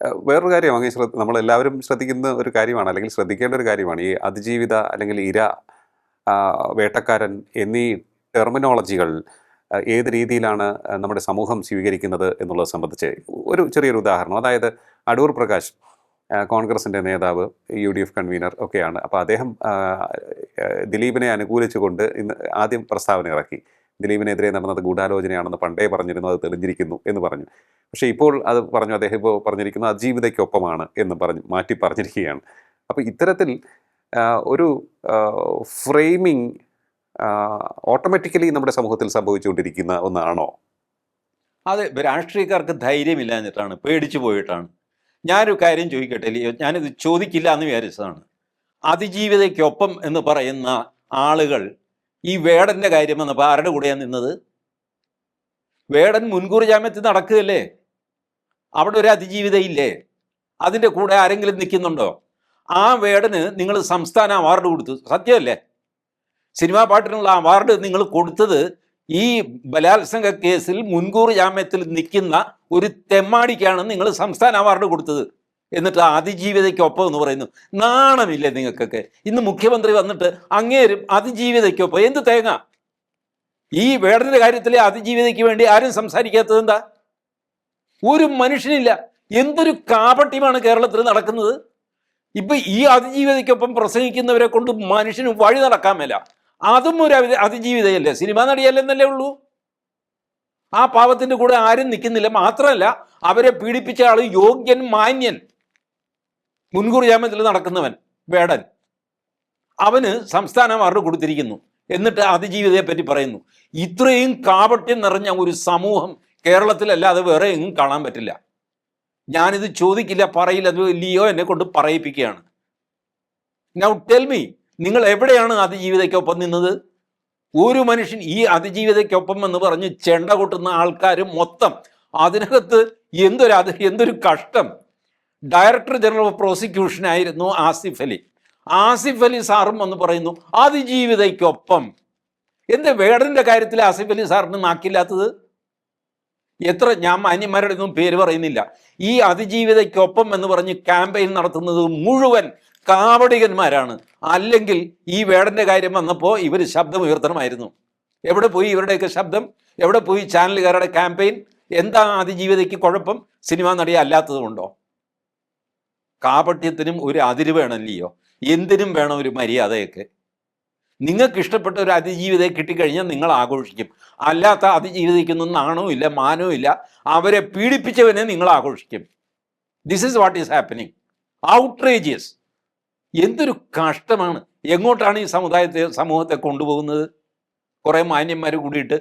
വേറൊരു കാര്യം അങ്ങ് ശ്രദ്ധ നമ്മളെല്ലാവരും ശ്രദ്ധിക്കുന്ന ഒരു കാര്യമാണ് അല്ലെങ്കിൽ ശ്രദ്ധിക്കേണ്ട ഒരു കാര്യമാണ്. ഈ അതിജീവിത അല്ലെങ്കിൽ ഇര വേട്ടക്കാരൻ എന്നീ ടെർമിനോളജികൾ ഏത് രീതിയിലാണ് നമ്മുടെ സമൂഹം സ്വീകരിക്കുന്നത് എന്നുള്ളത് സംബന്ധിച്ച് ഒരു ചെറിയൊരു ഉദാഹരണം. അതായത് അടൂർ പ്രകാശ് കോൺഗ്രസിന്റെ നേതാവ് യു ഡി എഫ് കൺവീനർ ഒക്കെയാണ്. അപ്പോൾ അദ്ദേഹം ദിലീപിനെ അനുകൂലിച്ചുകൊണ്ട് ഇന്ന് ആദ്യം പ്രസ്താവന ഇറക്കി. ദിലീപിനെതിരെ നടന്നത് ഗൂഢാലോചനയാണെന്ന് പണ്ടേ പറഞ്ഞിരുന്നു അത് തെളിഞ്ഞിരിക്കുന്നു എന്ന് പറഞ്ഞു. പക്ഷേ ഇപ്പോൾ അത് പറഞ്ഞു അദ്ദേഹം ഇപ്പോൾ പറഞ്ഞിരിക്കുന്നു അജീവിതയ്ക്കൊപ്പമാണ് എന്ന് പറഞ്ഞു മാറ്റി പറഞ്ഞിരിക്കുകയാണ്. അപ്പോൾ ഇത്തരത്തിൽ ഒരു ഫ്രെയിമിങ് ഓട്ടോമാറ്റിക്കലി നമ്മുടെ സമൂഹത്തിൽ സംഭവിച്ചുകൊണ്ടിരിക്കുന്ന ഒന്നാണോ? അതെ രാഷ്ട്രീയക്കാർക്ക് ധൈര്യമില്ലാഞ്ഞിട്ടാണ് പേടിച്ചു പോയിട്ടാണ്. ഞാനൊരു കാര്യം ചോദിക്കട്ടെ ഞാനിത് ചോദിക്കില്ല എന്ന് വിചാരിച്ചതാണ്. അതിജീവിതയ്ക്കൊപ്പം എന്ന് പറയുന്ന ആളുകൾ ഈ വേടന്റെ കാര്യം വന്നപ്പോൾ ആരുടെ കൂടെയാണ് നിന്നത്? വേടൻ മുൻകൂർ ജാമ്യത്തിൽ നടക്കുകയല്ലേ? അവിടെ ഒരു അതിജീവിതയില്ലേ? അതിന്റെ കൂടെ ആരെങ്കിലും നിൽക്കുന്നുണ്ടോ? ആ വേടന് നിങ്ങൾ സംസ്ഥാന അവാർഡ് കൊടുത്തു. സത്യമല്ലേ? സിനിമാ പാട്ടിനുള്ള അവാർഡ് നിങ്ങൾ കൊടുത്തത് ഈ ബലാത്സംഗ കേസിൽ മുൻകൂർ ജാമ്യത്തിൽ നിൽക്കുന്ന ഒരു തെമ്മാടിക്കാണ് നിങ്ങൾ സംസ്ഥാന അവാർഡ് കൊടുത്തത്. എന്നിട്ട് അതിജീവിതയ്ക്കൊപ്പം എന്ന് പറയുന്നു. നാണമില്ലേ നിങ്ങൾക്കൊക്കെ? ഇന്ന് മുഖ്യമന്ത്രി വന്നിട്ട് അങ്ങേരും അതിജീവിതയ്ക്കൊപ്പം എന്ത് തേങ്ങ? ഈ വേടന്റെ കാര്യത്തിലെ അതിജീവിതയ്ക്ക് വേണ്ടി ആരും സംസാരിക്കാത്തത് എന്താ? ഒരു മനുഷ്യനില്ല. എന്തൊരു കാപട്യമാണ് കേരളത്തിൽ നടക്കുന്നത്? ഇപ്പൊ ഈ അതിജീവിതയ്ക്കൊപ്പം പ്രസംഗിക്കുന്നവരെ കൊണ്ട് മനുഷ്യന് വഴി നടക്കാൻ മേല. അതും ഒരു അതി- അതിജീവിതയല്ലേ? സിനിമാ നടിയല്ലെന്നല്ലേ ഉള്ളൂ? ആ പാവത്തിന്റെ കൂടെ ആരും നിൽക്കുന്നില്ല. മാത്രമല്ല അവരെ പീഡിപ്പിച്ച ആൾ യോഗ്യൻ മാന്യൻ. മുൻകൂർ ജാമ്യത്തിൽ നടക്കുന്നവൻ വേടൻ അവന് സംസ്ഥാന അവാർഡ് കൊടുത്തിരിക്കുന്നു. എന്നിട്ട് അതിജീവിതയെ പറ്റി പറയുന്നു. ഇത്രയും കാപട്യം നിറഞ്ഞ ഒരു സമൂഹം കേരളത്തിലല്ലാതെ വേറെ എങ്ങും കാണാൻ പറ്റില്ല. ഞാനിത് ചോദിക്കില്ല പറയില്ല അത് ലിയോ എന്നെ കൊണ്ട് പറയിപ്പിക്കുകയാണ്. നൗ ടെൽ മീ നിങ്ങൾ എവിടെയാണ് അതിജീവിതയ്ക്കൊപ്പം നിന്നത്? ഒരു മനുഷ്യൻ ഈ അതിജീവിതയ്ക്കൊപ്പം എന്ന് പറഞ്ഞ് ചെണ്ട കൊട്ടുന്ന ആൾക്കാർ മൊത്തം അതിനകത്ത് എന്തൊരു അത് എന്തൊരു കഷ്ടം. ഡയറക്ടർ ജനറൽ ഓഫ് പ്രോസിക്യൂഷൻ ആയിരുന്നു ആസിഫ് അലി. ആസിഫ് അലി സാറും എന്ന് പറയുന്നു അതിജീവിതയ്ക്കൊപ്പം. എന്ത് വേടന്റെ കാര്യത്തിൽ ആസിഫ് അലി സാറിന് നാക്കില്ലാത്തത്? എത്ര ഞാൻ മാന്യന്മാരുടെ ഒന്നും പേര് പറയുന്നില്ല. ഈ അതിജീവിതയ്ക്കൊപ്പം എന്ന് പറഞ്ഞ് ക്യാമ്പയിൻ നടത്തുന്നത് മുഴുവൻ കാവടികന്മാരാണ്. അല്ലെങ്കിൽ ഈ വേടന്റെ കാര്യം വന്നപ്പോൾ ഇവർ ശബ്ദം ഉയർത്തണമായിരുന്നു. എവിടെ പോയി ഇവരുടെയൊക്കെ ശബ്ദം? എവിടെ പോയി ചാനലുകാരുടെ ക്യാമ്പയിൻ എന്താ അതിജീവിതയ്ക്ക് കുഴപ്പം? സിനിമാ നടിയെ അല്ലാത്തതുകൊണ്ടോ കാപട്യത്തിനും ഒരു അതിര് വേണമല്ലയോ എന്തിനും വേണം ഒരു മര്യാദയൊക്കെ? നിങ്ങൾക്ക് ഇഷ്ടപ്പെട്ട ഒരു അതിജീവിതയെ കിട്ടിക്കഴിഞ്ഞാൽ നിങ്ങൾ ആഘോഷിക്കും. അല്ലാത്ത അതിജീവിതയ്ക്കൊന്നും നാണവും ഇല്ല മാനവും ഇല്ല അവരെ പീഡിപ്പിച്ചവനെ നിങ്ങൾ ആഘോഷിക്കും. This is what is happening outrageous എന്തൊരു കഷ്ടമാണ്. എങ്ങോട്ടാണ് ഈ സമുദായത്തെ സമൂഹത്തെ കൊണ്ടുപോകുന്നത്? കുറേ മാന്യന്മാർ കൂടിയിട്ട്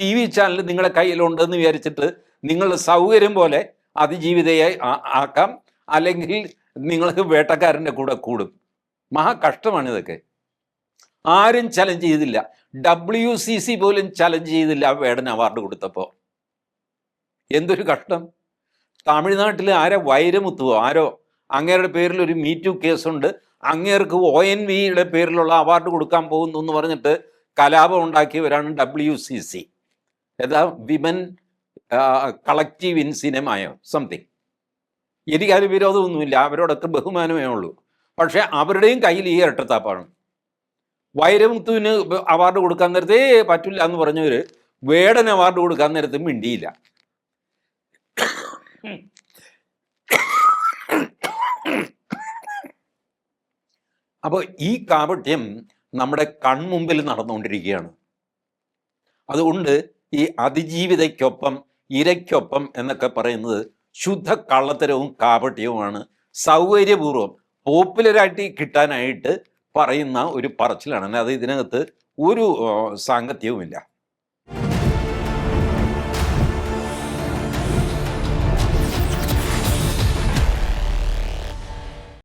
ടി വി ചാനൽ നിങ്ങളുടെ കയ്യിലുണ്ടെന്ന് വിചാരിച്ചിട്ട് നിങ്ങളുടെ സൗകര്യം പോലെ അതിജീവിതയെ ആക്കാം. അല്ലെങ്കിൽ നിങ്ങൾ വേട്ടക്കാരന്റെ കൂടെ കൂടും. മഹാ കഷ്ടമാണ് ഇതൊക്കെ. ആരും ചലഞ്ച് ചെയ്തില്ല. ഡബ്ല്യു സി സി പോലും ചലഞ്ച് ചെയ്തില്ല വേടൻ അവാർഡ് കൊടുത്തപ്പോൾ എന്തൊരു കഷ്ടം. തമിഴ്നാട്ടിൽ ആരോ വൈരമുത്തുവോ ആരോ അങ്ങേരുടെ പേരിൽ ഒരു മീറ്റു കേസുണ്ട്. അങ്ങേർക്ക് ഒ എൻ വിയുടെ പേരിലുള്ള അവാർഡ് കൊടുക്കാൻ പോകുന്നു എന്ന് പറഞ്ഞിട്ട് കലാപം ഉണ്ടാക്കിയവരാണ് ഡബ്ല്യു സി സി ഏതാ? വിമൻ കളക്റ്റീവ് ഇൻ സിനിമയോ സംതിങ് എനിക്കതിൽ വിരോധമൊന്നുമില്ല. അവരോടൊക്കെ ബഹുമാനമേ ഉള്ളൂ. പക്ഷേ അവരുടെയും കയ്യിൽ ഈ ഇരട്ടത്താപ്പാണ്. വൈരമുത്തുവിന് അവാർഡ് കൊടുക്കാൻ നേരത്തെ പറ്റില്ല എന്ന് പറഞ്ഞവർ വേടൻ അവാർഡ് കൊടുക്കാൻ നേരത്തും മിണ്ടിയില്ല. അപ്പോൾ ഈ കാപട്യം നമ്മുടെ കൺമുമ്പിൽ നടന്നുകൊണ്ടിരിക്കുകയാണ്. അതുകൊണ്ട് ഈ അതിജീവിതയ്ക്കൊപ്പം ഇരയ്ക്കൊപ്പം എന്നൊക്കെ പറയുന്നത് ശുദ്ധ കള്ളത്തരവും കാപട്യവുമാണ് സൗകര്യപൂർവം പോപ്പുലറായിട്ട് കിട്ടാനായിട്ട് പറയുന്ന ഒരു പറച്ചിലാണ്. അത് ഇതിനകത്ത് ഒരു സാങ്കത്യവുമില്ല.